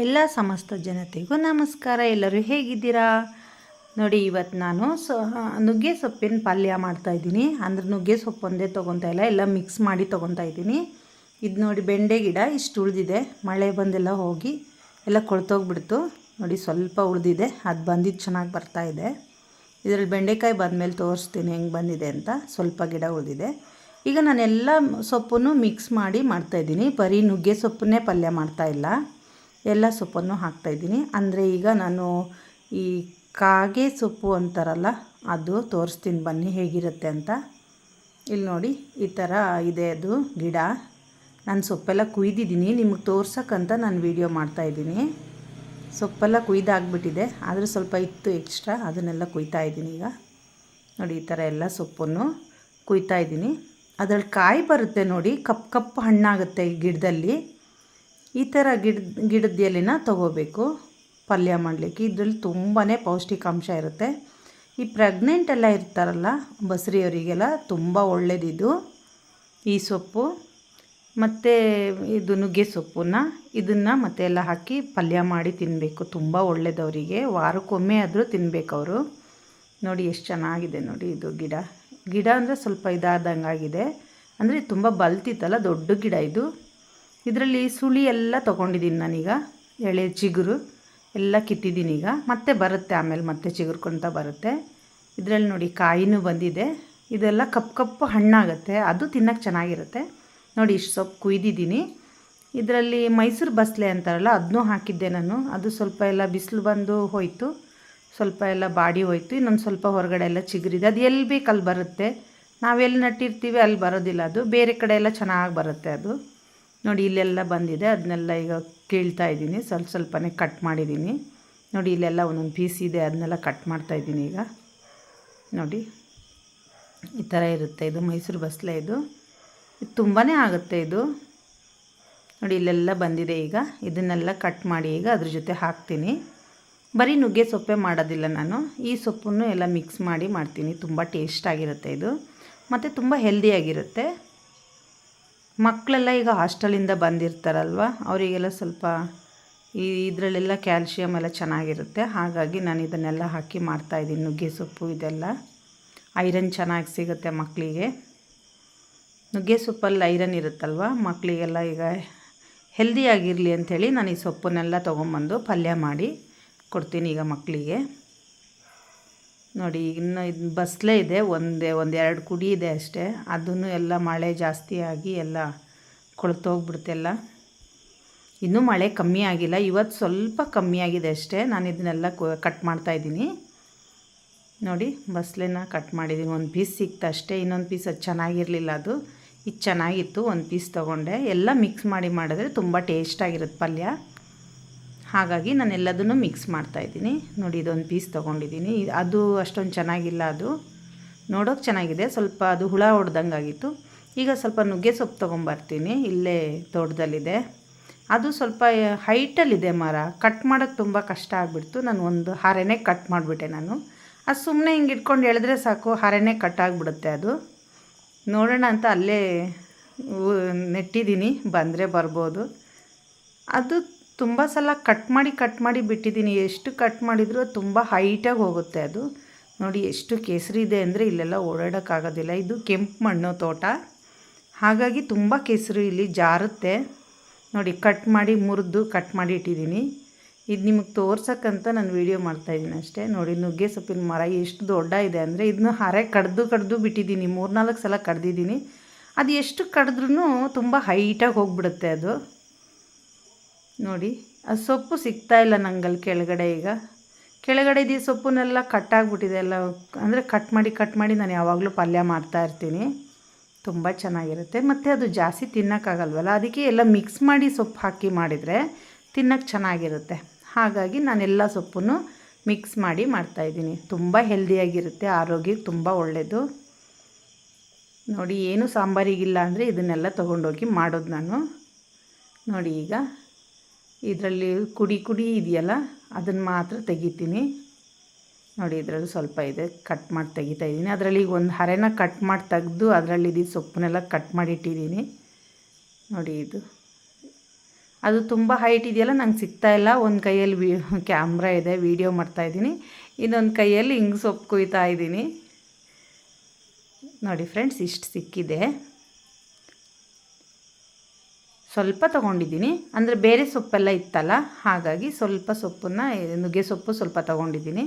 ಎಲ್ಲ ಸಮಸ್ತ ಜನತೆಗೂ ನಮಸ್ಕಾರ. ಎಲ್ಲರೂ ಹೇಗಿದ್ದೀರಾ? ನೋಡಿ ಇವತ್ತು ನಾನು ಸೊ ನುಗ್ಗೆ ಸೊಪ್ಪಿನ ಪಲ್ಯ ಮಾಡ್ತಾಯಿದ್ದೀನಿ ಅಂದ್ರೆ ನುಗ್ಗೆ ಸೊಪ್ಪು ಒಂದೇ ತೊಗೊತಾ ಇಲ್ಲ, ಎಲ್ಲ ಮಿಕ್ಸ್ ಮಾಡಿ ತೊಗೊತಾ ಇದ್ದೀನಿ. ಇದು ನೋಡಿ ಬೆಂಡೆ ಗಿಡ, ಇಷ್ಟು ಉಳಿದಿದೆ. ಮಳೆ ಬಂದೆಲ್ಲ ಹೋಗಿ ಎಲ್ಲ ಕೊಳ್ತೋಗ್ಬಿಡ್ತು. ನೋಡಿ, ಸ್ವಲ್ಪ ಉಳಿದಿದೆ, ಅದು ಬಂದಿದ್ದು ಚೆನ್ನಾಗಿ ಬರ್ತಾಯಿದೆ ಇದರಲ್ಲಿ ಬೆಂಡೆಕಾಯಿ ಬಂದಮೇಲೆ ತೋರಿಸ್ತೀನಿ ಹೆಂಗೆ ಬಂದಿದೆ ಅಂತ. ಸ್ವಲ್ಪ ಗಿಡ ಉಳಿದಿದೆ. ಈಗ ನಾನೆಲ್ಲ ಸೊಪ್ಪನ್ನು ಮಿಕ್ಸ್ ಮಾಡಿ ಮಾಡ್ತಾಯಿದ್ದೀನಿ ಬರೀ ನುಗ್ಗೆ ಸೊಪ್ಪನ್ನೇ ಪಲ್ಯ ಮಾಡ್ತಾಯಿಲ್ಲ ಎಲ್ಲ ಸೊಪ್ಪನ್ನು ಹಾಕ್ತಾಯಿದ್ದೀನಿ ಅಂದರೆ ಈಗ ನಾನು ಈ ಕಾಗೆ ಸೊಪ್ಪು ಅಂತಾರಲ್ಲ, ಅದು ತೋರಿಸ್ತೀನಿ ಬನ್ನಿ ಹೇಗಿರುತ್ತೆ ಅಂತ. ಇಲ್ಲಿ ನೋಡಿ, ಈ ಥರ ಇದೆ ಅದು ಗಿಡ. ನಾನು ಸೊಪ್ಪೆಲ್ಲ ಕುಯ್ದಿದ್ದೀನಿ. ನಿಮಗೆ ತೋರ್ಸೋಕ್ಕಂತ ನಾನು ವೀಡಿಯೋ ಮಾಡ್ತಾಯಿದ್ದೀನಿ ಸೊಪ್ಪೆಲ್ಲ ಕುಯ್ದಾಗ್ಬಿಟ್ಟಿದೆ. ಆದರೆ ಸ್ವಲ್ಪ ಇತ್ತು ಎಕ್ಸ್ಟ್ರಾ ಅದನ್ನೆಲ್ಲ ಕುಯ್ತಾ ಇದ್ದೀನಿ ಈಗ. ನೋಡಿ, ಈ ಥರ ಎಲ್ಲ ಸೊಪ್ಪನ್ನು ಕುಯ್ತಾ ಇದ್ದೀನಿ. ಅದರಲ್ಲಿ ಕಾಯಿ ಬರುತ್ತೆ ನೋಡಿ ಕಪ್ಪು ಕಪ್ಪು ಹಣ್ಣಾಗುತ್ತೆ ಈ ಗಿಡದಲ್ಲಿ. ಈ ಥರ ಗಿಡ ಗಿಡದ ಎಲೆನ ತೊಗೋಬೇಕು. ಪಲ್ಯ ಮಾಡಲಿಕ್ಕೆ. ಇದರಲ್ಲಿ ತುಂಬಾ ಪೌಷ್ಟಿಕಾಂಶ ಇರುತ್ತೆ. ಈ ಪ್ರೆಗ್ನೆಂಟ್ ಎಲ್ಲ ಇರ್ತಾರಲ್ಲ, ಬಸರಿಯವರಿಗೆಲ್ಲ ತುಂಬ ಒಳ್ಳೆಯದಿದು ಈ ಸೊಪ್ಪು, ಮತ್ತು ಇದು ನುಗ್ಗೆ ಸೊಪ್ಪನ್ನ ಇದನ್ನು ಮತ್ತೆ ಎಲ್ಲ ಹಾಕಿ ಪಲ್ಯ ಮಾಡಿ ತಿನ್ನಬೇಕು ತುಂಬ ಒಳ್ಳೆಯದವರಿಗೆ ವಾರಕ್ಕೊಮ್ಮೆ ಆದರೂ ಅವರು. ನೋಡಿ ಎಷ್ಟು ಚೆನ್ನಾಗಿದೆ ನೋಡಿ ಇದು ಗಿಡ. ಗಿಡ ಅಂದರೆ ಸ್ವಲ್ಪ ಇದಾದಂಗಾಗಿದೆ. ಅಂದರೆ ತುಂಬ ಬಲ್ತಿತ್ತಲ್ಲ, ದೊಡ್ಡ ಗಿಡ ಇದು. ಇದರಲ್ಲಿ ಸುಳಿ ಎಲ್ಲ ತೊಗೊಂಡಿದ್ದೀನಿ ನಾನೀಗ. ಎಳೆ ಚಿಗುರು ಎಲ್ಲ ಕಿತ್ತಿದ್ದೀನಿ ಈಗ. ಮತ್ತೆ ಬರುತ್ತೆ ಆಮೇಲೆ ಮತ್ತೆ ಚಿಗುರ್ಕೊತ ಬರುತ್ತೆ. ಇದರಲ್ಲಿ ನೋಡಿ ಕಾಯಿನೂ ಬಂದಿದೆ. ಇದೆಲ್ಲ ಕಪ್ಪು ಕಪ್ಪು ಹಣ್ಣಾಗುತ್ತೆ. ಅದು ತಿನ್ನೋಕ್ಕೆ ಚೆನ್ನಾಗಿರುತ್ತೆ. ನೋಡಿ ಇಷ್ಟು ಸೊಪ್ಪು ಕುಯ್ದಿದ್ದೀನಿ. ಇದರಲ್ಲಿ ಮೈಸೂರು ಬಸ್ಲೆ ಅಂತಾರಲ್ಲ ಅದನ್ನೂ ಹಾಕಿದ್ದೆ ನಾನು. ಅದು ಸ್ವಲ್ಪ ಎಲ್ಲ ಬಿಸಿಲು ಬಂದು ಹೋಯಿತು. ಸ್ವಲ್ಪ ಎಲ್ಲ ಬಾಡಿ ಹೋಯಿತು. ಇನ್ನೊಂದು ಸ್ವಲ್ಪ ಹೊರಗಡೆ ಎಲ್ಲ ಚಿಗುರಿದೆ. ಅದು ಎಲ್ಲಿ ಬೇಕು ಅಲ್ಲಿ ಬರುತ್ತೆ. ನಾವೆಲ್ಲಿ ನಟ್ಟಿರ್ತೀವಿ ಅಲ್ಲಿ ಬರೋದಿಲ್ಲ ಅದು. ಬೇರೆ ಕಡೆ ಎಲ್ಲ ಚೆನ್ನಾಗಿ ಬರುತ್ತೆ ಅದು. ನೋಡಿ, ಇಲ್ಲೆಲ್ಲ ಬಂದಿದೆ. ಅದನ್ನೆಲ್ಲ ಈಗ ಕೀಳ್ತಾ ಇದ್ದೀನಿ. ಸ್ವಲ್ಪ ಸ್ವಲ್ಪನೇ ಕಟ್ ಮಾಡಿದ್ದೀನಿ. ನೋಡಿ, ಇಲ್ಲೆಲ್ಲ ಒಂದೊಂದು ಪೀಸ್ ಇದೆ. ಅದನ್ನೆಲ್ಲ ಕಟ್ ಮಾಡ್ತಾ ಇದ್ದೀನಿ ಈಗ. ನೋಡಿ, ಈ ಥರ ಇರುತ್ತೆ ಇದು. ಮೈಸೂರು ಬಸಳೆ ಇದು. ಇದು ತುಂಬಾ ಆಗುತ್ತೆ ಇದು. ನೋಡಿ, ಇಲ್ಲೆಲ್ಲ ಬಂದಿದೆ ಈಗ. ಇದನ್ನೆಲ್ಲ ಕಟ್ ಮಾಡಿ ಈಗ ಅದ್ರ ಜೊತೆ ಹಾಕ್ತೀನಿ. ಬರೀ ನುಗ್ಗೆ ಸೊಪ್ಪೆ ಮಾಡೋದಿಲ್ಲ ನಾನು. ಈ ಸೊಪ್ಪನ್ನು ಎಲ್ಲ ಮಿಕ್ಸ್ ಮಾಡಿ ಮಾಡ್ತೀನಿ. ತುಂಬ ಟೇಸ್ಟಾಗಿರುತ್ತೆ ಇದು. ಮತ್ತು ತುಂಬ ಹೆಲ್ದಿಯಾಗಿರುತ್ತೆ ಮಕ್ಕಳೆಲ್ಲ ಈಗ ಹಾಸ್ಟೆಲಿಂದ ಬಂದಿರ್ತಾರಲ್ವ, ಅವರಿಗೆಲ್ಲ ಸ್ವಲ್ಪ ಈ ಇದರಲ್ಲೆಲ್ಲ ಕ್ಯಾಲ್ಶಿಯಮ್ ಎಲ್ಲ ಚೆನ್ನಾಗಿರುತ್ತೆ. ಹಾಗಾಗಿ ನಾನು ಇದನ್ನೆಲ್ಲ ಹಾಕಿ ಮಾಡ್ತಾಯಿದ್ದೀನಿ ನುಗ್ಗೆ ಸೊಪ್ಪು ಇದೆಲ್ಲ. ಐರನ್ ಚೆನ್ನಾಗಿ ಸಿಗುತ್ತೆ ಮಕ್ಕಳಿಗೆ. ನುಗ್ಗೆ ಸೊಪ್ಪಲ್ಲಿ ಐರನ್ ಇರುತ್ತಲ್ವ, ಮಕ್ಕಳಿಗೆಲ್ಲ ಈಗ ಹೆಲ್ದಿಯಾಗಿರಲಿ ಅಂಥೇಳಿ ನಾನು ಈ ಸೊಪ್ಪನ್ನೆಲ್ಲ ತೊಗೊಂಬಂದು ಪಲ್ಯ ಮಾಡಿ ಕೊಡ್ತೀನಿ ಈಗ ಮಕ್ಕಳಿಗೆ. ನೋಡಿ, ಇನ್ನು ಇದು ಬಸ್ಲೆ ಇದೆ, ಒಂದೇ, ಒಂದೆರಡು ಕುಡಿ ಇದೆ ಅಷ್ಟೇ. ಅದನ್ನು ಎಲ್ಲ ಮಳೆ ಜಾಸ್ತಿ ಆಗಿ ಎಲ್ಲ ಕೊಳ್ತೋಗ್ಬಿಡ್ತೆಲ್ಲ ಇನ್ನೂ ಮಳೆ ಕಮ್ಮಿ ಆಗಿಲ್ಲ. ಇವತ್ತು ಸ್ವಲ್ಪ ಕಮ್ಮಿ ಆಗಿದೆ ಅಷ್ಟೇ. ನಾನು ಇದನ್ನೆಲ್ಲ ಕಟ್ ಮಾಡ್ತಾಯಿದ್ದೀನಿ ನೋಡಿ, ಬಸ್ಲೆನ ಕಟ್ ಮಾಡಿದ್ದೀನಿ. ಒಂದು ಪೀಸ್ ಸಿಕ್ತು ಅಷ್ಟೇ. ಇನ್ನೊಂದು ಪೀಸ್ ಅದು ಚೆನ್ನಾಗಿರಲಿಲ್ಲ ಅದು. ಇದು ಚೆನ್ನಾಗಿತ್ತು. ಒಂದು ಪೀಸ್ ತೊಗೊಂಡೆ. ಎಲ್ಲ ಮಿಕ್ಸ್ ಮಾಡಿ ಮಾಡಿದ್ರೆ ತುಂಬ ಟೇಸ್ಟಾಗಿರುತ್ತೆ ಪಲ್ಯ. ಹಾಗಾಗಿ ನಾನು ಎಲ್ಲದನ್ನು ಮಿಕ್ಸ್ ಮಾಡ್ತಾಯಿದ್ದೀನಿ ನೋಡಿ, ಇದೊಂದು ಪೀಸ್ ತೊಗೊಂಡಿದ್ದೀನಿ. ಅದು ಅಷ್ಟೊಂದು ಚೆನ್ನಾಗಿಲ್ಲ ಅದು. ನೋಡೋಕೆ ಚೆನ್ನಾಗಿದೆ. ಸ್ವಲ್ಪ ಅದು ಹುಳ ಆಗಿತ್ತು. ಈಗ ಸ್ವಲ್ಪ ನುಗ್ಗೆ ಸೊಪ್ಪು ತೊಗೊಂಬರ್ತೀನಿ. ಇಲ್ಲೇ ತೋಟದಲ್ಲಿದೆ. ಅದು ಸ್ವಲ್ಪ ಹೈಟಲ್ಲಿದೆ ಮರ. ಕಟ್ ಮಾಡೋಕ್ಕೆ ತುಂಬ ಕಷ್ಟ ಆಗಿಬಿಡ್ತು. ನಾನು ಒಂದು ಹಾರೆನೇ ಕಟ್ ಮಾಡಿಬಿಟ್ಟೆ ನಾನು. ಅದು ಸುಮ್ಮನೆ ಹಿಂಗೆ ಇಟ್ಕೊಂಡು ಎಳೆದ್ರೆ ಸಾಕು. ಹರೆನೇ ಕಟ್ ಆಗಿಬಿಡುತ್ತೆ ಅದು. ನೋಡೋಣ ಅಂತ ಅಲ್ಲೇ ನೆಟ್ಟಿದ್ದೀನಿ. ಬಂದರೆ ಬರ್ಬೋದು. ಅದು ತುಂಬ ಸಲ ಕಟ್ ಮಾಡಿ ಕಟ್ ಮಾಡಿ ಬಿಟ್ಟಿದ್ದೀನಿ. ಎಷ್ಟು ಕಟ್ ಮಾಡಿದರೂ ತುಂಬ ಹೈಟಾಗಿ ಹೋಗುತ್ತೆ ಅದು. ನೋಡಿ, ಎಷ್ಟು ಕೇಸರಿ ಇದೆ ಅಂದರೆ ಇಲ್ಲೆಲ್ಲ ಓಡಾಡೋಕ್ಕಾಗೋದಿಲ್ಲ ಇದು ಕೆಂಪು ಮಣ್ಣು ತೋಟ. ಹಾಗಾಗಿ ತುಂಬ ಕೆಸರು ಇಲ್ಲಿ ಜಾರುತ್ತೆ. ನೋಡಿ ಕಟ್ ಮಾಡಿ, ಮುರಿದು ಕಟ್ ಮಾಡಿ ಇಟ್ಟಿದ್ದೀನಿ. ಇದು ನಿಮಗೆ ತೋರ್ಸೋಕ್ಕಂತ ನಾನು ವೀಡಿಯೋ ಮಾಡ್ತಾಯಿದ್ದೀನಿ ಅಷ್ಟೇ. ನೋಡಿ, ನುಗ್ಗೆ ಸೊಪ್ಪಿನ ಮರ ಎಷ್ಟು ದೊಡ್ಡ ಇದೆ ಅಂದರೆ ಇದನ್ನ ಹರೆ ಕಡ್ದು ಕಡ್ದು ಬಿಟ್ಟಿದ್ದೀನಿ. ಮೂರ್ನಾಲ್ಕು ಸಲ ಕಡ್ದಿದ್ದೀನಿ. ಅದು ಎಷ್ಟು ಕಡಿದ್ರೂ ತುಂಬ ಹೈಟಾಗಿ ಹೋಗ್ಬಿಡುತ್ತೆ ಅದು. ನೋಡಿ, ಆ ಸೊಪ್ಪು ಸಿಗ್ತಾ ಇಲ್ಲ ನಂಗಲ್ಲಿ ಕೆಳಗಡೆ ಈಗ. ಕೆಳಗಡೆ ಇದು ಸೊಪ್ಪನ್ನೆಲ್ಲ ಕಟ್ಟಾಗ್ಬಿಟ್ಟಿದೆ ಎಲ್ಲ ಅಂದರೆ ಕಟ್ ಮಾಡಿ ಕಟ್ ಮಾಡಿ ನಾನು ಯಾವಾಗಲೂ ಪಲ್ಯ ಮಾಡ್ತಾ ಇರ್ತೀನಿ. ತುಂಬ ಚೆನ್ನಾಗಿರುತ್ತೆ. ಮತ್ತು ಅದು ಜಾಸ್ತಿ ತಿನ್ನೋಕ್ಕಾಗಲ್ವಲ್ಲ, ಅದಕ್ಕೆ ಎಲ್ಲ ಮಿಕ್ಸ್ ಮಾಡಿ ಸೊಪ್ಪು ಹಾಕಿ ಮಾಡಿದರೆ ತಿನ್ನೋಕ್ಕೆ ಚೆನ್ನಾಗಿರುತ್ತೆ. ಹಾಗಾಗಿ ನಾನೆಲ್ಲ ಸೊಪ್ಪನ್ನು ಮಿಕ್ಸ್ ಮಾಡಿ ಮಾಡ್ತಾಯಿದ್ದೀನಿ ತುಂಬ ಹೆಲ್ದಿಯಾಗಿರುತ್ತೆ ಆರೋಗ್ಯಕ್ಕೆ ತುಂಬ ಒಳ್ಳೆಯದು ನೋಡಿ, ಏನು ಸಾಂಬಾರಿಗಿಲ್ಲ ಅಂದರೆ ಇದನ್ನೆಲ್ಲ ತೊಗೊಂಡೋಗಿ ಮಾಡೋದು ನಾನು. ನೋಡಿ ಈಗ. ಇದರಲ್ಲಿ ಕುಡಿ ಕುಡಿ ಇದೆಯಲ್ಲ, ಅದನ್ನು ಮಾತ್ರ ತೆಗಿತೀನಿ. ನೋಡಿ, ಇದರಲ್ಲಿ ಸ್ವಲ್ಪ ಇದೆ ಕಟ್ ಮಾಡಿ ತೆಗಿತಾ ಇದ್ದೀನಿ. ಅದರಲ್ಲಿ ಈಗ ಒಂದು ಹರೆನ ಕಟ್ ಮಾಡಿ ತೆಗೆದು ಅದರಲ್ಲಿ ಇದು ಸೊಪ್ಪನ್ನೆಲ್ಲ ಕಟ್ ಮಾಡಿ ಇಟ್ಟಿದ್ದೀನಿ. ನೋಡಿ ಇದು. ಅದು ತುಂಬ ಹೈಟ್ ಇದೆಯಲ್ಲ, ನಂಗೆ ಸಿಗ್ತಾ ಇಲ್ಲ. ಒಂದು ಕೈಯಲ್ಲಿ ವಿ ಕ್ಯಾಮ್ರಾ ಇದೆ ವೀಡಿಯೋ ಮಾಡ್ತಾಯಿದ್ದೀನಿ ಇನ್ನೊಂದು ಕೈಯಲ್ಲಿ ಹಿಂಗೆ ಸೊಪ್ಪು ಕುಯ್ತಾ ಇದ್ದೀನಿ. ನೋಡಿ ಫ್ರೆಂಡ್ಸ್ ಇಷ್ಟು ಸಿಕ್ಕಿದೆ. ಸ್ವಲ್ಪ ತೊಗೊಂಡಿದ್ದೀನಿ. ಅಂದರೆ ಬೇರೆ ಸೊಪ್ಪೆಲ್ಲ ಇತ್ತಲ್ಲ, ಹಾಗಾಗಿ ಸ್ವಲ್ಪ ಸೊಪ್ಪನ್ನು ನುಗ್ಗೆ ಸೊಪ್ಪು ಸ್ವಲ್ಪ ತೊಗೊಂಡಿದ್ದೀನಿ.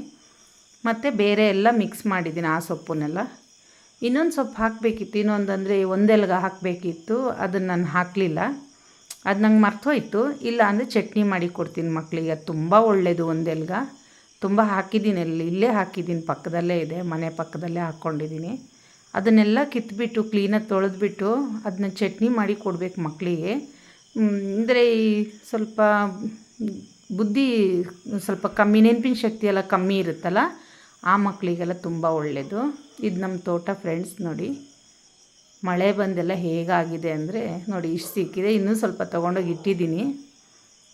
ಮತ್ತು ಬೇರೆ ಎಲ್ಲ ಮಿಕ್ಸ್ ಮಾಡಿದ್ದೀನಿ ಆ ಸೊಪ್ಪನ್ನೆಲ್ಲ. ಇನ್ನೊಂದು ಸೊಪ್ಪು ಹಾಕಬೇಕಿತ್ತು ಇನ್ನೊಂದು ಅಂದರೆ ಒಂದೆಲ್ಗ ಹಾಕಬೇಕಿತ್ತು, ಅದನ್ನು ನಾನು ಹಾಕಲಿಲ್ಲ. ಅದು ನಂಗೆ ಮರ್ತೋಯ್ತು. ಇಲ್ಲ ಅಂದರೆ ಚಟ್ನಿ ಮಾಡಿ ಕೊಡ್ತೀನಿ ಮಕ್ಕಳಿಗೆ ಅದು ತುಂಬ ಒಳ್ಳೆಯದು ಒಂದೆಲ್ಗ. ತುಂಬ ಹಾಕಿದ್ದೀನಿ, ಅಲ್ಲಿ ಇಲ್ಲೇ ಹಾಕಿದ್ದೀನಿ, ಪಕ್ಕದಲ್ಲೇ ಇದೆ, ಮನೆ ಪಕ್ಕದಲ್ಲೇ ಹಾಕ್ಕೊಂಡಿದ್ದೀನಿ ಅದನ್ನೆಲ್ಲ ಕಿತ್ಬಿಟ್ಟು ಕ್ಲೀನಾಗಿ ತೊಳೆದ್ಬಿಟ್ಟು ಅದನ್ನ ಚಟ್ನಿ ಮಾಡಿ ಕೊಡ್ಬೇಕು ಮಕ್ಕಳಿಗೆ ಅಂದರೆ ಈ ಸ್ವಲ್ಪ ಬುದ್ಧಿ ಸ್ವಲ್ಪ ಕಮ್ಮಿ, ನೆನಪಿನ ಶಕ್ತಿ ಎಲ್ಲ ಕಮ್ಮಿ ಇರುತ್ತಲ್ಲ, ಆ ಮಕ್ಕಳಿಗೆಲ್ಲ ತುಂಬ ಒಳ್ಳೆಯದು ಇದು ನಮ್ಮ ತೋಟ ಫ್ರೆಂಡ್ಸ್ ನೋಡಿ, ಮಳೆ ಬಂದೆಲ್ಲ ಹೇಗಾಗಿದೆ ಅಂದರೆ ನೋಡಿ ಇಷ್ಟು ಸಿಕ್ಕಿದೆ, ಇನ್ನೂ ಸ್ವಲ್ಪ ತೊಗೊಂಡೋಗಿ ಇಟ್ಟಿದ್ದೀನಿ.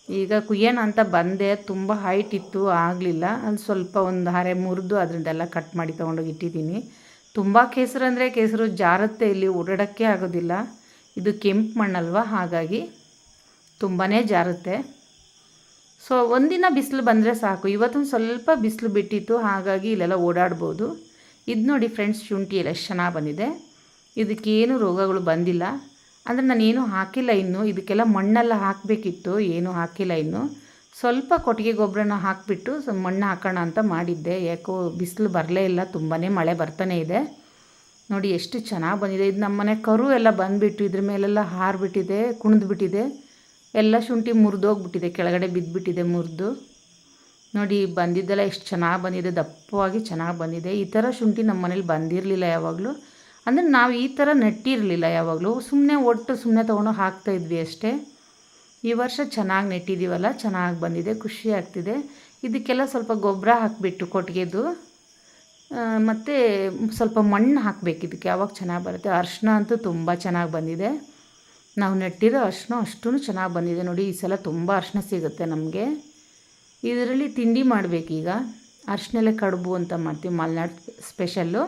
ಈಗ ಕುಯ್ಯೋಣ ಅಂತ ಬಂದೆ, ತುಂಬ ಹೈಟ್ ಇತ್ತು, ಆಗಲಿಲ್ಲ. ಅದು ಸ್ವಲ್ಪ ಒಂದು ಹರೆ ಮುರಿದು ಅದರಿಂದೆಲ್ಲ ಕಟ್ ಮಾಡಿ ತೊಗೊಂಡೋಗಿ ಇಟ್ಟಿದ್ದೀನಿ. ತುಂಬ ಕೇಸರು ಅಂದರೆ ಕೇಸರು ಜಾರುತ್ತೆ, ಇಲ್ಲಿ ಓಡಾಡೋಕ್ಕೆ ಆಗೋದಿಲ್ಲ. ಇದು ಕೆಂಪು ಮಣ್ಣಲ್ವ, ಹಾಗಾಗಿ ತುಂಬಾ ಜಾರುತ್ತೆ. ಸೊ ಒಂದಿನ ಬಿಸಿಲು ಬಂದರೆ ಸಾಕು. ಇವತ್ತೊಂದು ಸ್ವಲ್ಪ ಬಿಸಿಲು ಬಿಟ್ಟಿತ್ತು, ಹಾಗಾಗಿ ಇಲ್ಲೆಲ್ಲ ಓಡಾಡ್ಬೋದು. ಇದು ನೋಡಿ ಫ್ರೆಂಡ್ಸ್ ಶುಂಠಿ ಎಲ್ಲ ಎಷ್ಟು ಚೆನ್ನಾಗಿ ಬಂದಿದೆ. ಇದಕ್ಕೇನು ರೋಗಗಳು ಬಂದಿಲ್ಲ. ಅಂದರೆ ನಾನೇನು ಹಾಕಿಲ್ಲ ಇನ್ನು. ಇದಕ್ಕೆಲ್ಲ ಮಣ್ಣೆಲ್ಲ ಹಾಕಬೇಕಿತ್ತು, ಏನೂ ಹಾಕಿಲ್ಲ ಇನ್ನು. ಸ್ವಲ್ಪ ಕೊಟ್ಟಿಗೆ ಗೊಬ್ಬರನ ಹಾಕಿಬಿಟ್ಟು ಮಣ್ಣು ಹಾಕೋಣ ಅಂತ ಮಾಡಿದ್ದೆ. ಯಾಕೋ ಬಿಸಿಲು ಬರಲೇ ಇಲ್ಲ ತುಂಬಾ ಮಳೆ ಬರ್ತಾನೆ ಇದೆ. ನೋಡಿ, ಎಷ್ಟು ಚೆನ್ನಾಗಿ ಬಂದಿದೆ. ಇದು ನಮ್ಮ ಮನೆ ಕರು ಎಲ್ಲ ಬಂದುಬಿಟ್ಟು, ಇದ್ರ ಮೇಲೆಲ್ಲ ಹಾರಿಬಿಟ್ಟಿದೆ, ಕುಣಿದ್ಬಿಟ್ಟಿದೆ. ಎಲ್ಲ ಶುಂಠಿ ಮುರಿದೋಗ್ಬಿಟ್ಟಿದೆ ಕೆಳಗಡೆ ಬಿದ್ದುಬಿಟ್ಟಿದೆ ಮುರಿದು. ನೋಡಿ, ಬಂದಿದ್ದೆಲ್ಲ ಎಷ್ಟು ಚೆನ್ನಾಗಿ ಬಂದಿದೆ, ದಪ್ಪವಾಗಿ ಚೆನ್ನಾಗಿ ಬಂದಿದೆ. ಈ ಥರ ಶುಂಠಿ ನಮ್ಮ ಮನೇಲಿ ಬಂದಿರಲಿಲ್ಲ ಯಾವಾಗಲೂ. ಅಂದರೆ ನಾವು ಈ ಥರ ನೆಟ್ಟಿರಲಿಲ್ಲ ಯಾವಾಗಲೂ. ಸುಮ್ಮನೆ ಒಟ್ಟು ಸುಮ್ಮನೆ ತೊಗೊಂಡು ಹಾಕ್ತಾಯಿದ್ವಿ ಅಷ್ಟೇ. ಈ ವರ್ಷ ಚೆನ್ನಾಗಿ ನೆಟ್ಟಿದ್ದೀವಲ್ಲ ಚೆನ್ನಾಗಿ ಬಂದಿದೆ, ಖುಷಿ ಆಗ್ತಿದೆ. ಇದಕ್ಕೆಲ್ಲ ಸ್ವಲ್ಪ ಗೊಬ್ಬರ ಹಾಕಿಬಿಟ್ಟು ಕೊಟ್ಟಿಗೆದು ಮತ್ತು ಸ್ವಲ್ಪ ಮಣ್ಣು ಹಾಕಬೇಕು ಇದಕ್ಕೆ ಯಾವಾಗ ಚೆನ್ನಾಗಿ ಬರುತ್ತೆ. ಅರ್ಶಿನ ಅಂತೂ ತುಂಬ ಚೆನ್ನಾಗಿ ಬಂದಿದೆ. ನಾವು ನೆಟ್ಟಿರೋ ಅರ್ಶಿನ ಅಷ್ಟು ಚೆನ್ನಾಗಿ ಬಂದಿದೆ ನೋಡಿ, ಈ ಸಲ ತುಂಬ ಅರ್ಶಿನ ಸಿಗುತ್ತೆ ನಮಗೆ. ಇದರಲ್ಲಿ ತಿಂಡಿ ಮಾಡಬೇಕೀಗ. ಅರ್ಶಿನೆಲೆ ಕಡುಬು ಅಂತ ಮಾಡ್ತೀವಿ, ಮಲೆನಾಡು ಸ್ಪೆಷಲ್ಲು.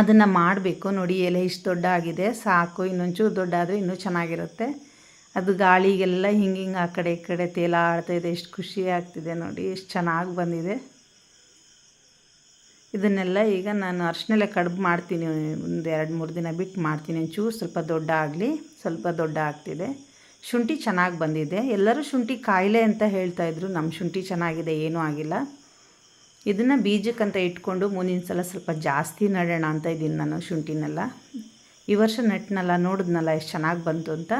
ಅದನ್ನು ಮಾಡಬೇಕು ನೋಡಿ, ಎಲೆ ಇಷ್ಟು ದೊಡ್ಡ ಆಗಿದೆ, ಸಾಕು, ಇನ್ನೊಂಚೂರು ದೊಡ್ಡ ಆದರೆ ಇನ್ನೂ ಚೆನ್ನಾಗಿರುತ್ತೆ. ಅದು ಗಾಳಿಗೆಲ್ಲ ಹಿಂಗೆ ಹಿಂಗೆ ಆ ಕಡೆ ಈ ಕಡೆ ತೇಲಾಡ್ತಾಯಿದೆ ಎಷ್ಟು ಖುಷಿ ಆಗ್ತಿದೆ ನೋಡಿ, ಎಷ್ಟು ಚೆನ್ನಾಗಿ ಬಂದಿದೆ. ಇದನ್ನೆಲ್ಲ ಈಗ ನಾನು ಅರ್ಶಿನೆಲೆ ಕಡುಬು ಮಾಡ್ತೀನಿ, ಒಂದು ಎರಡು ಮೂರು ದಿನ ಬಿಟ್ಟು ಮಾಡ್ತೀನಿ, ಒಂಚೂರು ಸ್ವಲ್ಪ ದೊಡ್ಡ ಆಗಲಿ. ಸ್ವಲ್ಪ ದೊಡ್ಡ ಆಗ್ತಿದೆ. ಶುಂಠಿ ಚೆನ್ನಾಗಿ ಬಂದಿದೆ. ಎಲ್ಲರೂ ಶುಂಠಿ ಕಾಯಿಲೆ ಅಂತ ಹೇಳ್ತಾ ಇದ್ರು. ನಮ್ಮ ಶುಂಠಿ ಚೆನ್ನಾಗಿದೆ, ಏನೂ ಆಗಿಲ್ಲ. ಇದನ್ನು ಬೀಜಕ್ಕಂತ ಇಟ್ಕೊಂಡು ಮುಂದಿನ ಸಲ ಸ್ವಲ್ಪ ಜಾಸ್ತಿ ನಡೋಣ ಅಂತ ಇದ್ದೀನಿ ನಾನು ಶುಂಠಿನೆಲ್ಲ. ಈ ವರ್ಷ ನೆಟ್ಟನಲ್ಲ ನೋಡಿದ್ನಲ್ಲ ಎಷ್ಟು ಚೆನ್ನಾಗಿ ಬಂತು ಅಂತ.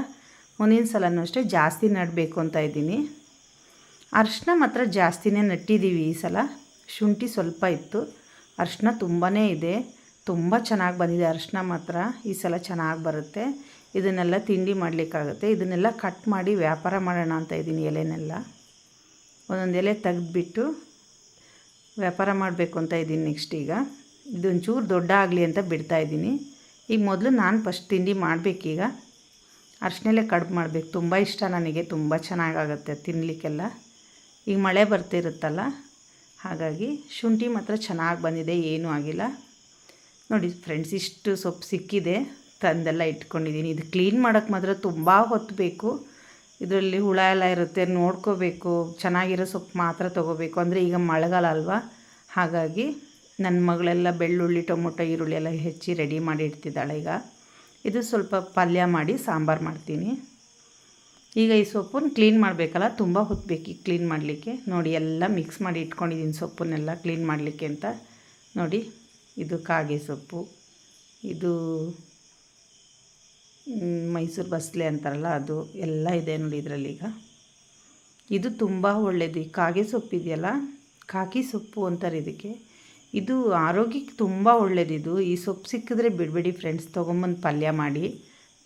ಮುಂದಿನ ಸಲನೂ ಅಷ್ಟೇ ಜಾಸ್ತಿ ನಡಬೇಕು ಅಂತ ಇದ್ದೀನಿ. ಅರ್ಶಿನ ಮಾತ್ರ ಜಾಸ್ತಿನೇ ನೆಟ್ಟಿದ್ದೀವಿ ಈ ಸಲ. ಶುಂಠಿ ಸ್ವಲ್ಪ ಇತ್ತು. ಅರ್ಶಿನ ತುಂಬಾ ಇದೆ. ತುಂಬ ಚೆನ್ನಾಗಿ ಬಂದಿದೆ ಅರ್ಶಿನ ಮಾತ್ರ. ಈ ಸಲ ಚೆನ್ನಾಗಿ ಬರುತ್ತೆ. ಇದನ್ನೆಲ್ಲ ತಿಂಡಿ ಮಾಡಲಿಕ್ಕಾಗುತ್ತೆ. ಇದನ್ನೆಲ್ಲ ಕಟ್ ಮಾಡಿ ವ್ಯಾಪಾರ ಮಾಡೋಣ ಅಂತ ಇದ್ದೀನಿ ಎಲೆನೆಲ್ಲ. ಒಂದೊಂದು ಎಲೆ ತೆಗೆದ್ಬಿಟ್ಟು ವ್ಯಾಪಾರ ಮಾಡಬೇಕು ಅಂತ ಇದ್ದೀನಿ ನೆಕ್ಸ್ಟ್ ಈಗ. ಇದೊಂಚೂರು ದೊಡ್ಡ ಆಗಲಿ ಅಂತ ಬಿಡ್ತಾ ಇದ್ದೀನಿ. ಈಗ ಮೊದಲು ನಾನು ಫಸ್ಟ್ ತಿಂಡಿ ಮಾಡಬೇಕೀಗ. ಅರ್ಶನೆಲೆ ಕಡ್ಬು ಮಾಡಬೇಕು. ತುಂಬ ಇಷ್ಟ ನನಗೆ. ತುಂಬ ಚೆನ್ನಾಗಾಗತ್ತೆ ತಿನ್ನಲಿಕ್ಕೆಲ್ಲ ಈಗ ಮಳೆ ಬರ್ತಿರುತ್ತಲ್ಲ. ಹಾಗಾಗಿ ಶುಂಠಿ ಮಾತ್ರ ಚೆನ್ನಾಗಿ ಬಂದಿದೆ. ಏನೂ ಆಗಿಲ್ಲ. ನೋಡಿ ಫ್ರೆಂಡ್ಸ್ ಇಷ್ಟು ಸೊಪ್ಪು ಸಿಕ್ಕಿದೆ. ತಂದೆಲ್ಲ ಇಟ್ಕೊಂಡಿದ್ದೀನಿ. ಇದು ಕ್ಲೀನ್ ಮಾಡೋಕ್ಕೆ ಮಾತ್ರ ತುಂಬ ಹೊತ್ತು ಬೇಕು. ಇದರಲ್ಲಿ ಹುಳ ಎಲ್ಲ ಇರುತ್ತೆ, ನೋಡ್ಕೋಬೇಕು. ಚೆನ್ನಾಗಿರೋ ಸೊಪ್ಪು ಮಾತ್ರ ತೊಗೋಬೇಕು. ಅಂದರೆ ಈಗ ಮಳೆಗಾಲ ಅಲ್ವಾ? ಹಾಗಾಗಿ ನನ್ನ ಮಗಳೆಲ್ಲ ಬೆಳ್ಳುಳ್ಳಿ, ಟೊಮೊಟೊ, ಈರುಳ್ಳಿ ಎಲ್ಲ ಹೆಚ್ಚಿ ರೆಡಿ ಮಾಡಿ ಇಡ್ತಿದ್ದಾಳೆ ಈಗ. ಇದು ಸ್ವಲ್ಪ ಪಲ್ಯ ಮಾಡಿ ಸಾಂಬಾರು ಮಾಡ್ತೀನಿ. ಈಗ ಈ ಸೊಪ್ಪನ್ನು ಕ್ಲೀನ್ ಮಾಡಬೇಕಲ್ಲ, ತುಂಬ ಹೊತ್ತು ಬೇಕು ಕ್ಲೀನ್ ಮಾಡಲಿಕ್ಕೆ. ನೋಡಿ, ಎಲ್ಲ ಮಿಕ್ಸ್ ಮಾಡಿ ಇಟ್ಕೊಂಡಿದ್ದೀನಿ ಸೊಪ್ಪನ್ನೆಲ್ಲ ಕ್ಲೀನ್ ಮಾಡಲಿಕ್ಕೆ ಅಂತ. ನೋಡಿ, ಇದು ಕಾಗೆ ಸೊಪ್ಪು. ಇದು ಮೈಸೂರು ಬಸ್ಲೆ ಅಂತಾರಲ್ಲ ಅದು ಎಲ್ಲ ಇದೆ ನೋಡಿ ಇದರಲ್ಲಿ ಈಗ. ಇದು ತುಂಬ ಒಳ್ಳೆಯದು ಈ ಕಾಗೆ ಸೊಪ್ಪು ಇದೆಯಲ್ಲ? ಕಾಕಿ ಸೊಪ್ಪು ಅಂತಾರೆ ಇದಕ್ಕೆ. ಇದು ಆರೋಗ್ಯಕ್ಕೆ ತುಂಬ ಒಳ್ಳೆಯದಿದು ಈ ಸೊಪ್ಪು ಸಿಕ್ಕಿದ್ರೆ ಬಿಡಬೇಡಿ ಫ್ರೆಂಡ್ಸ್ ತೊಗೊಂಬಂದು ಪಲ್ಯ ಮಾಡಿ.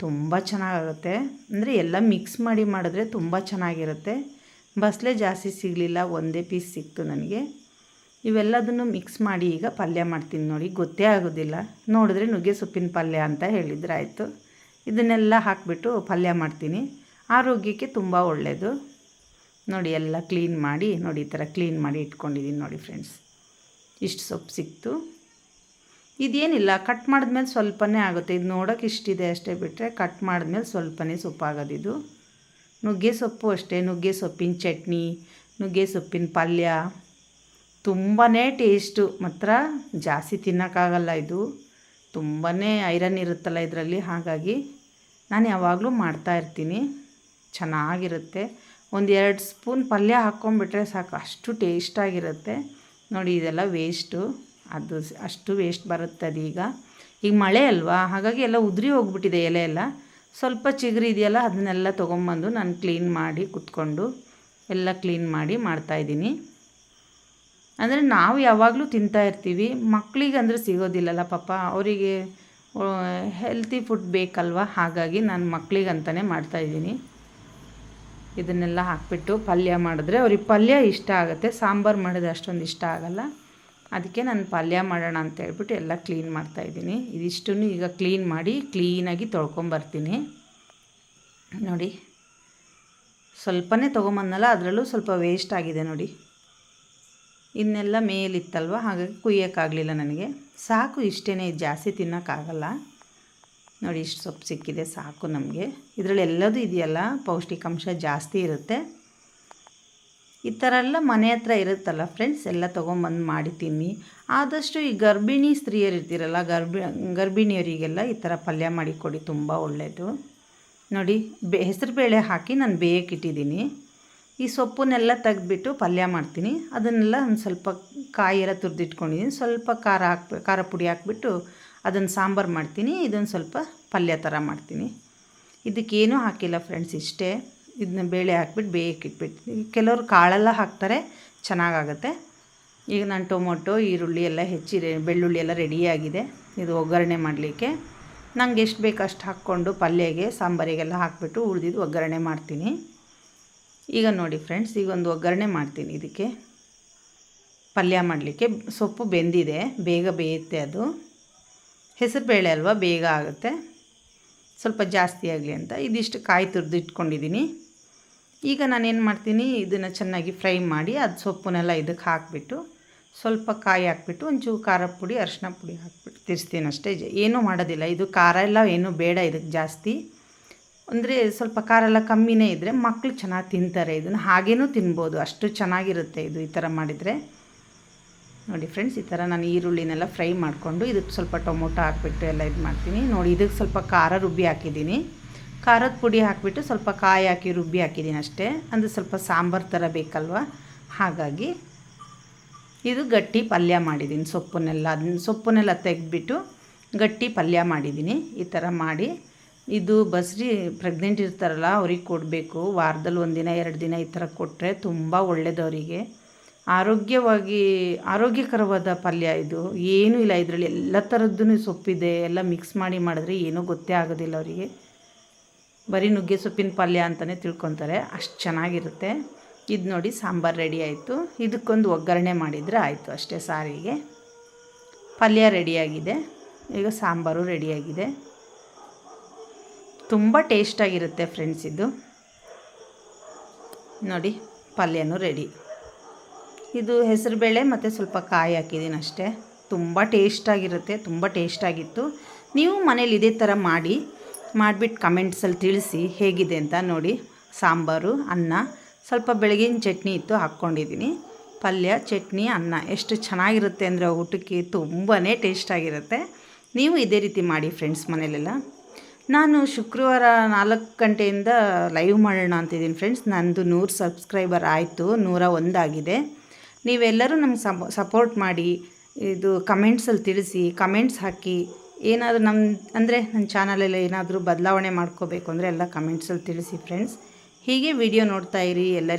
ತುಂಬ ಚೆನ್ನಾಗಾಗುತ್ತೆ. ಅಂದರೆ ಎಲ್ಲ ಮಿಕ್ಸ್ ಮಾಡಿ ಮಾಡಿದ್ರೆ ತುಂಬ ಚೆನ್ನಾಗಿರುತ್ತೆ. ಬಸ್ಲೆ ಜಾಸ್ತಿ ಸಿಗಲಿಲ್ಲ, ಒಂದೇ ಪೀಸ್ ಸಿಕ್ತು ನನಗೆ. ಇವೆಲ್ಲದನ್ನು ಮಿಕ್ಸ್ ಮಾಡಿ ಈಗ ಪಲ್ಯ ಮಾಡ್ತೀನಿ ನೋಡಿ. ಗೊತ್ತೇ ಆಗೋದಿಲ್ಲ. ನೋಡಿದ್ರೆ ನುಗ್ಗೆ ಸೊಪ್ಪಿನ ಪಲ್ಯ ಅಂತ ಹೇಳಿದ್ರೆ ಆಯಿತು. ಇದನ್ನೆಲ್ಲ ಹಾಕಿಬಿಟ್ಟು ಪಲ್ಯ ಮಾಡ್ತೀನಿ. ಆರೋಗ್ಯಕ್ಕೆ ತುಂಬ ಒಳ್ಳೆಯದು ನೋಡಿ, ಎಲ್ಲ ಕ್ಲೀನ್ ಮಾಡಿ, ನೋಡಿ, ಈ ಥರ ಕ್ಲೀನ್ ಮಾಡಿ ಇಟ್ಕೊಂಡಿದ್ದೀನಿ ನೋಡಿ ಫ್ರೆಂಡ್ಸ್ ಇಷ್ಟು ಸೊಪ್ಪು ಸಿಕ್ತು. ಇದೇನಿಲ್ಲ ಕಟ್ ಮಾಡಿದ್ಮೇಲೆ ಸ್ವಲ್ಪನೇ ಆಗುತ್ತೆ. ಇದು ನೋಡೋಕೆ ಇಷ್ಟಿದೆ ಅಷ್ಟೇ ಬಿಟ್ಟರೆ ಕಟ್ ಮಾಡಿದ್ಮೇಲೆ ಸ್ವಲ್ಪನೇ ಸೊಪ್ಪಾಗೋದಿದು ನುಗ್ಗೆ ಸೊಪ್ಪು ಅಷ್ಟೇ, ನುಗ್ಗೆ ಸೊಪ್ಪಿನ ಚಟ್ನಿ, ನುಗ್ಗೆ ಸೊಪ್ಪಿನ ಪಲ್ಯ. ತುಂಬಾ ಟೇಸ್ಟು ಮಾತ್ರ. ಜಾಸ್ತಿ ತಿನ್ನೋಕ್ಕಾಗಲ್ಲ ಇದು. ತುಂಬಾ ಐರನ್ ಇರುತ್ತಲ್ಲ ಇದರಲ್ಲಿ, ಹಾಗಾಗಿ ನಾನು ಯಾವಾಗಲೂ ಮಾಡ್ತಾಯಿರ್ತೀನಿ ಚೆನ್ನಾಗಿರುತ್ತೆ. ಒಂದು ಎರಡು ಸ್ಪೂನ್ ಪಲ್ಯ ಹಾಕ್ಕೊಂಬಿಟ್ರೆ ಸಾಕು. ಅಷ್ಟು ಟೇಸ್ಟಾಗಿರುತ್ತೆ. ನೋಡಿ, ಇದೆಲ್ಲ ವೇಸ್ಟು ಅದು ಅಷ್ಟು ವೇಸ್ಟ್ ಬರುತ್ತೆ ಅದೀಗ. ಈಗ ಮಳೆ ಅಲ್ವಾ? ಹಾಗಾಗಿ ಎಲ್ಲ ಉದುರಿ ಹೋಗ್ಬಿಟ್ಟಿದೆ ಎಲೆ ಎಲ್ಲ. ಸ್ವಲ್ಪ ಚಿಗುರು ಇದೆಯಲ್ಲ, ಅದನ್ನೆಲ್ಲ ತೊಗೊಂಬಂದು ನಾನು ಕ್ಲೀನ್ ಮಾಡಿ ಕುತ್ಕೊಂಡು ಎಲ್ಲ ಕ್ಲೀನ್ ಮಾಡಿ ಮಾಡ್ತಾಯಿದ್ದೀನಿ ಅಂದರೆ ನಾವು ಯಾವಾಗಲೂ ತಿಂತಾ ಇರ್ತೀವಿ. ಮಕ್ಕಳಿಗೆ ಅಂದರೆ ಸಿಗೋದಿಲ್ಲಲ್ಲ ಪಾಪ. ಅವರಿಗೆ ಹೆಲ್ತಿ ಫುಡ್ ಬೇಕಲ್ವ? ಹಾಗಾಗಿ ನಾನು ಮಕ್ಕಳಿಗಂತಲೇ ಮಾಡ್ತಾಯಿದ್ದೀನಿ ಇದನ್ನೆಲ್ಲ ಹಾಕಿಬಿಟ್ಟು ಪಲ್ಯ ಮಾಡಿದ್ರೆ ಅವ್ರಿಗೆ ಪಲ್ಯ ಇಷ್ಟ ಆಗುತ್ತೆ. ಸಾಂಬಾರು ಮಾಡಿದ್ರೆ ಅಷ್ಟೊಂದು ಇಷ್ಟ ಆಗಲ್ಲ. ಅದಕ್ಕೆ ನಾನು ಪಲ್ಯ ಮಾಡೋಣ ಅಂತ ಹೇಳ್ಬಿಟ್ಟು ಎಲ್ಲ ಕ್ಲೀನ್ ಮಾಡ್ತಾಯಿದ್ದೀನಿ ಇದಿಷ್ಟು ಈಗ ಕ್ಲೀನ್ ಮಾಡಿ ಕ್ಲೀನಾಗಿ ತೊಳ್ಕೊಂಬರ್ತೀನಿ. ನೋಡಿ, ಸ್ವಲ್ಪನೇ ತೊಗೊಂಬಂದಲ್ಲ ಅದರಲ್ಲೂ ಸ್ವಲ್ಪ ವೇಸ್ಟ್ ಆಗಿದೆ ನೋಡಿ. ಇನ್ನೆಲ್ಲ ಮೇಲಿತ್ತಲ್ವ? ಹಾಗಾಗಿ ಕುಯ್ಯೋಕ್ಕಾಗಲಿಲ್ಲ ನನಗೆ. ಸಾಕು ಇಷ್ಟೇ ಜಾಸ್ತಿ ತಿನ್ನೋಕ್ಕಾಗಲ್ಲ. ನೋಡಿ, ಇಷ್ಟು ಸೊಪ್ಪು ಸಿಕ್ಕಿದೆ, ಸಾಕು ನಮಗೆ. ಇದರಲ್ಲಿ ಎಲ್ಲದೂ ಇದೆಯಲ್ಲ, ಪೌಷ್ಟಿಕಾಂಶ ಜಾಸ್ತಿ ಇರುತ್ತೆ. ಈ ಥರ ಎಲ್ಲ ಮನೆ ಹತ್ರ ಇರುತ್ತಲ್ಲ ಫ್ರೆಂಡ್ಸ್, ಎಲ್ಲ ತೊಗೊಂಬಂದು ಮಾಡಿ ತಿನ್ನಿ. ಆದಷ್ಟು ಈ ಗರ್ಭಿಣಿ ಸ್ತ್ರೀಯರು ಇರ್ತೀರಲ್ಲ, ಗರ್ಭಿ, ಗರ್ಭಿಣಿಯರಿಗೆಲ್ಲ ಈ ಥರ ಪಲ್ಯ ಮಾಡಿ ಕೊಡಿ, ತುಂಬ ಒಳ್ಳೆಯದು ನೋಡಿ, ಬೆ, ಹೆಸರು ಬೇಳೆ ಹಾಕಿ ನಾನು ಬೇಯಕ್ಕಿಟ್ಟಿದ್ದೀನಿ ಈ ಸೊಪ್ಪನ್ನೆಲ್ಲ ತೆಗೆದ್ಬಿಟ್ಟು ಪಲ್ಯ ಮಾಡ್ತೀನಿ. ಅದನ್ನೆಲ್ಲ ಒಂದು ಸ್ವಲ್ಪ ಕಾಯಿ ತುರಿದಿಟ್ಕೊಂಡಿದ್ದೀನಿ ಸ್ವಲ್ಪ ಖಾರ ಹಾಕ್ಬೇಕು ಖಾರ ಪುಡಿ ಹಾಕ್ಬಿಟ್ಟು ಅದನ್ನು ಸಾಂಬಾರು ಮಾಡ್ತೀನಿ. ಇದೊಂದು ಸ್ವಲ್ಪ ಪಲ್ಯ ಥರ ಮಾಡ್ತೀನಿ. ಇದಕ್ಕೇನೂ ಹಾಕಿಲ್ಲ ಫ್ರೆಂಡ್ಸ್, ಇಷ್ಟೇ. ಇದನ್ನ ಬೇಳೆ ಹಾಕ್ಬಿಟ್ಟು ಬೇಯಕ್ಕಿಟ್ಬಿಟ್ಟು ಕೆಲವರು ಕಾಳೆಲ್ಲ ಹಾಕ್ತಾರೆ, ಚೆನ್ನಾಗಾಗುತ್ತೆ. ಈಗ ನಾನು ಟೊಮೊಟೊ, ಈರುಳ್ಳಿ ಎಲ್ಲ ಹೆಚ್ಚಿ ಬೆಳ್ಳುಳ್ಳಿ ಎಲ್ಲ ರೆಡಿಯಾಗಿದೆ ಇದು ಒಗ್ಗರಣೆ ಮಾಡಲಿಕ್ಕೆ. ನಂಗೆ ಎಷ್ಟು ಬೇಕು ಅಷ್ಟು ಹಾಕ್ಕೊಂಡು ಪಲ್ಯಗೆ, ಸಾಂಬಾರಿಗೆಲ್ಲ ಹಾಕ್ಬಿಟ್ಟು ಉಳಿದಿದ್ದು ಒಗ್ಗರಣೆ ಮಾಡ್ತೀನಿ. ಈಗ ನೋಡಿ ಫ್ರೆಂಡ್ಸ್ ಈಗ ಒಂದು ಒಗ್ಗರಣೆ ಮಾಡ್ತೀನಿ ಇದಕ್ಕೆ. ಪಲ್ಯ ಮಾಡಲಿಕ್ಕೆ. ಸೊಪ್ಪು ಬೆಂದಿದೆ, ಬೇಗ ಬೇಯುತ್ತೆ ಅದು. ಹೆಸರುಬೇಳೆ ಅಲ್ವಾ, ಬೇಗ ಆಗುತ್ತೆ. ಸ್ವಲ್ಪ ಜಾಸ್ತಿ ಆಗಲಿ ಅಂತ ಇದಿಷ್ಟು ಕಾಯಿ ತುರಿದು ಇಟ್ಕೊಂಡಿದ್ದೀನಿ. ಈಗ ನಾನೇನು ಮಾಡ್ತೀನಿ, ಇದನ್ನು ಚೆನ್ನಾಗಿ ಫ್ರೈ ಮಾಡಿ ಅದು ಸೊಪ್ಪನ್ನೆಲ್ಲ ಇದಕ್ಕೆ ಹಾಕಿಬಿಟ್ಟು ಸ್ವಲ್ಪ ಕಾಯಿ ಹಾಕ್ಬಿಟ್ಟು ಒಂಚೂರು ಖಾರ ಪುಡಿ ಅರಶಿನ ಪುಡಿ ಹಾಕ್ಬಿಟ್ಟು ತಿರ್ಸ್ತೀನಿ ಅಷ್ಟೇ. ಏನೂ ಮಾಡೋದಿಲ್ಲ, ಇದು ಖಾರ ಎಲ್ಲ ಏನೂ ಬೇಡ ಇದಕ್ಕೆ ಜಾಸ್ತಿ. ಅಂದರೆ ಸ್ವಲ್ಪ ಖಾರ ಎಲ್ಲ ಕಮ್ಮಿನೇ ಇದ್ದರೆ ಮಕ್ಕಳು ಚೆನ್ನಾಗಿ ತಿಂತಾರೆ. ಇದನ್ನು ಹಾಗೇನೂ ತಿನ್ಬೋದು. ಅಷ್ಟು ಚೆನ್ನಾಗಿರುತ್ತೆ ಇದು ಈ ಥರ ಮಾಡಿದರೆ. ನೋಡಿ ಫ್ರೆಂಡ್ಸ್ ಈ ಥರ ನಾನು ಈರುಳ್ಳಿನೆಲ್ಲ ಫ್ರೈ ಮಾಡಿಕೊಂಡು ಇದಕ್ಕೆ ಸ್ವಲ್ಪ ಟೊಮೊಟೊ ಹಾಕ್ಬಿಟ್ಟು ಎಲ್ಲ ಇದು ಮಾಡ್ತೀನಿ. ನೋಡಿ ಇದಕ್ಕೆ ಸ್ವಲ್ಪ ಖಾರ ರುಬ್ಬಿ ಹಾಕಿದ್ದೀನಿ. ಖಾರದ ಪುಡಿ ಹಾಕಿಬಿಟ್ಟು ಸ್ವಲ್ಪ ಕಾಯಿ ಹಾಕಿ ರುಬ್ಬಿ ಹಾಕಿದ್ದೀನಿ ಅಷ್ಟೇ. ಅಂದರೆ ಸ್ವಲ್ಪ ಸಾಂಬಾರು ಥರ ಬೇಕಲ್ವ? ಹಾಗಾಗಿ ಇದು ಗಟ್ಟಿ ಪಲ್ಯ ಮಾಡಿದ್ದೀನಿ ಸೊಪ್ಪನ್ನೆಲ್ಲ. ಅದನ್ನ ಸೊಪ್ಪನ್ನೆಲ್ಲ ತೆಗೆದ್ಬಿಟ್ಟು ಗಟ್ಟಿ ಪಲ್ಯ ಮಾಡಿದ್ದೀನಿ. ಈ ಥರ ಮಾಡಿ ಇದು ಬಸ್ರಿ ಪ್ರೆಗ್ನೆಂಟ್ ಇರ್ತಾರಲ್ಲ, ಅವ್ರಿಗೆ ಕೊಡಬೇಕು. ವಾರದಲ್ಲಿ ಒಂದಿನ ಎರಡು ದಿನ ಈ ಥರ ಕೊಟ್ಟರೆ ತುಂಬ ಒಳ್ಳೆಯದು ಅವರಿಗೆ. ಆರೋಗ್ಯವಾಗಿ, ಆರೋಗ್ಯಕರವಾದ ಪಲ್ಯ ಇದು. ಏನೂ ಇಲ್ಲ ಇದರಲ್ಲಿ. ಎಲ್ಲ ಥರದ್ದು ಸೊಪ್ಪಿದೆ. ಎಲ್ಲ ಮಿಕ್ಸ್ ಮಾಡಿ ಮಾಡಿದ್ರೆ ಏನೂ ಗೊತ್ತೇ ಆಗೋದಿಲ್ಲ ಅವರಿಗೆ. ಬರೀ ನುಗ್ಗೆ ಸೊಪ್ಪಿನ ಪಲ್ಯ ಅಂತಲೇ ತಿಳ್ಕೊತಾರೆ. ಅಷ್ಟು ಚೆನ್ನಾಗಿರುತ್ತೆ. ಇದು ನೋಡಿ ಸಾಂಬಾರು ರೆಡಿ ಆಯಿತು. ಇದಕ್ಕೊಂದು ಒಗ್ಗರಣೆ ಮಾಡಿದರೆ ಆಯಿತು ಅಷ್ಟೇ ಸಾರಿಗೆ. ಪಲ್ಯ ರೆಡಿಯಾಗಿದೆ ಈಗ ಸಾಂಬಾರು ರೆಡಿಯಾಗಿದೆ ತುಂಬ ಟೇಸ್ಟಾಗಿರುತ್ತೆ ಫ್ರೆಂಡ್ಸ್ ಇದು. ನೋಡಿ, ಪಲ್ಯನೂ ರೆಡಿ ಇದು ಹೆಸರುಬೇಳೆ ಮತ್ತು ಸ್ವಲ್ಪ ಕಾಯಿ ಹಾಕಿದ್ದೀನಿ ಅಷ್ಟೇ. ತುಂಬ ಟೇಸ್ಟಾಗಿರುತ್ತೆ ತುಂಬ ಟೇಸ್ಟಾಗಿತ್ತು ನೀವು ಮನೇಲಿ ಇದೇ ಥರ ಮಾಡಿ ಮಾಡಿಬಿಟ್ಟು ಕಮೆಂಟ್ಸಲ್ಲಿ ತಿಳಿಸಿ ಹೇಗಿದೆ ಅಂತ ನೋಡಿ. ಸಾಂಬಾರು, ಅನ್ನ, ಸ್ವಲ್ಪ ಬೆಳಗಿನ ಚಟ್ನಿ ಇತ್ತು ಹಾಕ್ಕೊಂಡಿದ್ದೀನಿ ಪಲ್ಯ, ಚಟ್ನಿ, ಅನ್ನ ಎಷ್ಟು ಚೆನ್ನಾಗಿರುತ್ತೆ ಅಂದರೆ ಊಟಕ್ಕೆ ತುಂಬಾ ಟೇಸ್ಟಾಗಿರುತ್ತೆ ನೀವು ಇದೇ ರೀತಿ ಮಾಡಿ ಫ್ರೆಂಡ್ಸ್ ಮನೇಲೆಲ್ಲ. ನಾನು ಶುಕ್ರವಾರ ನಾಲ್ಕು ಗಂಟೆಯಿಂದ ಲೈವ್ ಮಾಡೋಣ ಅಂತಿದ್ದೀನಿ ಫ್ರೆಂಡ್ಸ್ ನಂದು ನೂರು ಸಬ್ಸ್ಕ್ರೈಬರ್ ಆಯಿತು, ನೂರ ಒಂದಾಗಿದೆ. ನೀವೆಲ್ಲರೂ ನಮ್ಗೆ ಸಪೋರ್ಟ್ ಮಾಡಿ, ಇದು ಕಮೆಂಟ್ಸಲ್ಲಿ ತಿಳಿಸಿ ಕಮೆಂಟ್ಸ್ ಹಾಕಿ, ಏನಾದರೂ ನಮ್ಮ ಅಂದರೆ ನನ್ನ ಚಾನಲಲ್ಲಿ ಏನಾದರೂ ಬದಲಾವಣೆ ಮಾಡ್ಕೋಬೇಕು ಅಂದರೆ ಎಲ್ಲ ಕಮೆಂಟ್ಸಲ್ಲಿ ತಿಳಿಸಿ ಫ್ರೆಂಡ್ಸ್ ಹೀಗೆ ವಿಡಿಯೋ ನೋಡ್ತಾ ಇರಿ, ಎಲ್ಲರಿಗೂ